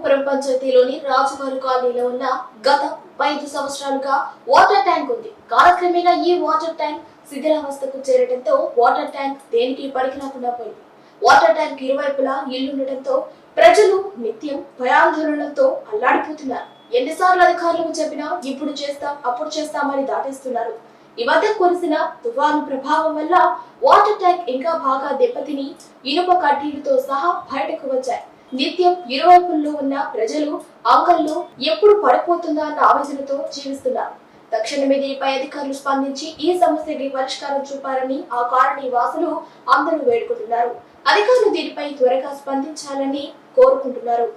రామపురం పంచాయతీలోని రాజువారి కాలనీలో ఉన్న గత ఐదు సంవత్సరాలుగా వాటర్ ట్యాంక్ ఉంది. కాలక్రమేణా ఈ వాటర్ ట్యాంక్ శిథిలావస్థకు చేరడంతో వాటర్ ట్యాంక్ దేనికి పనికిరాకుండా పోయింది. వాటర్ ట్యాంక్ ఇరువైపులా ఇల్లుండటంతో ప్రజలు నిత్యం భయాందోళనలతో అల్లాడిపోతున్నారు. ఎన్నిసార్లు అధికారులకు చెప్పినా ఇప్పుడు చేస్తాం అప్పుడు చేస్తామని దాటేస్తున్నారు. ఈ మధ్య కురిసిన తుఫాను ప్రభావం వల్ల వాటర్ ట్యాంక్ ఇంకా బాగా దెబ్బతిని ఇనుప కడ్డీలతో సహా బయటకు వచ్చాయి. నిత్యం ఇరువైపుల్లో ఉన్న ప్రజలు ఆకల్లో ఎప్పుడు పడిపోతుందా అన్న ఆవేదనతో జీవిస్తున్నారు. తక్షణమే దీనిపై అధికారులు స్పందించి ఈ సమస్యకి పరిష్కారం చూపాలని ఆ కాలనీ వాసులు అందరూ వేడుకుంటున్నారు. అధికారులు దీనిపై త్వరగా స్పందించాలని కోరుకుంటున్నారు.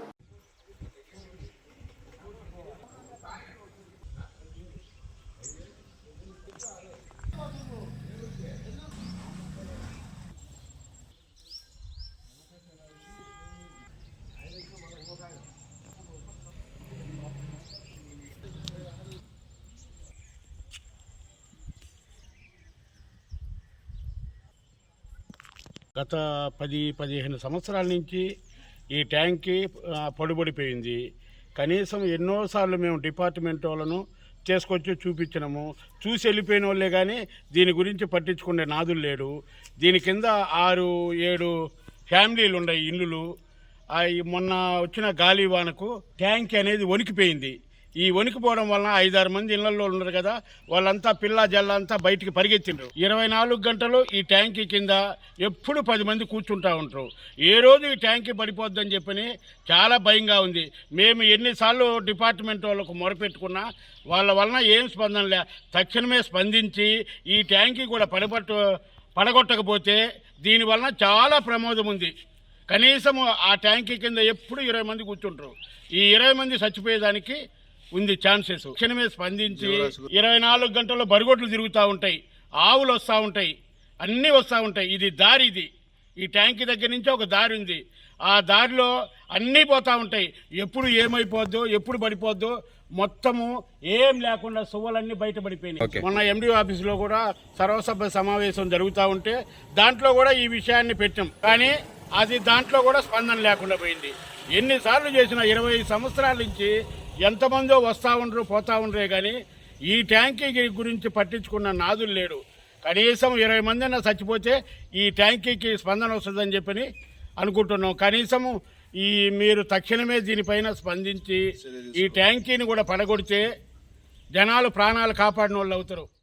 గత పది పదిహేను సంవత్సరాల నుంచి ఈ ట్యాంక్కి పడుబడిపోయింది. కనీసం ఎన్నోసార్లు మేము డిపార్ట్మెంట్ వాళ్ళను చేసుకొచ్చి చూపించినాము. చూసి వెళ్ళిపోయిన వాళ్ళే కానీ దీని గురించి పట్టించుకునే నాదులు లేడు దీని కింద ఆరు ఏడు ఫ్యామిలీలు ఉన్నాయి ఇల్లులు మొన్న వచ్చిన గాలి వానకు ట్యాంక్ అనేది వణికిపోయింది. ఈ వణికిపోవడం వలన ఐదారు మంది ఇళ్ళలో ఉన్నారు కదా వాళ్ళంతా పిల్ల జల్ల అంతా బయటికి పరిగెత్తిండ్రు. ఇరవై నాలుగు గంటలు ఈ ట్యాంకీ కింద ఎప్పుడు పది మంది కూర్చుంటా ఉంటారు ఏ రోజు ఈ ట్యాంకీ పడిపోద్దని చెప్పని చాలా భయంగా ఉంది. మేము ఎన్నిసార్లు డిపార్ట్మెంట్ వాళ్ళకు మొరపెట్టుకున్నా వాళ్ళ వలన ఏం స్పందన లే తక్షణమే స్పందించి ఈ ట్యాంకీ కూడా పడబట్టు పడగొట్టకపోతే దీని వలన చాలా ప్రమాదం ఉంది. కనీసం ఆ ట్యాంకీ కింద ఎప్పుడు ఇరవై మంది కూర్చుంటారు ఈ ఇరవై మంది చచ్చిపోయేదానికి ఉంది ఛాన్సెస్. క్షణమే స్పందించి ఇరవై నాలుగు గంటల్లో బరిగొట్లు తిరుగుతూ ఉంటాయి. ఆవులు వస్తూ ఉంటాయి. అన్నీ వస్తూ ఉంటాయి. ఇది దారి ఇది. ఈ ట్యాంక్ దగ్గర నుంచి ఒక దారి ఉంది. ఆ దారిలో అన్నీ పోతూ ఉంటాయి. ఎప్పుడు ఏమైపోద్దో ఎప్పుడు పడిపోద్దో మొత్తము ఏం లేకుండా సువ్వలన్నీ బయటపడిపోయినాయి. మొన్న ఎండి ఆఫీసులో కూడా సర్వసభ్య సమావేశం జరుగుతూ ఉంటే దాంట్లో కూడా ఈ విషయాన్ని పెట్టాం. కానీ అది దాంట్లో కూడా స్పందన లేకుండా పోయింది. ఎన్నిసార్లు చేసిన ఇరవై సంవత్సరాల నుంచి ఎంతమందో వస్తూ ఉండరు పోతా ఉండరే కానీ ఈ ట్యాంకీ గురించి పట్టించుకున్న నాదులు లేడు. కనీసం ఇరవై మంది అయినా చచ్చిపోతే ఈ ట్యాంకీకి స్పందన వస్తుందని చెప్పని అనుకుంటున్నాం. కనీసము ఈ మీరు తక్షణమే దీనిపైన స్పందించి ఈ ట్యాంకీని కూడా పడగొడితే జనాలు ప్రాణాలు కాపాడిన వాళ్ళు అవుతారు.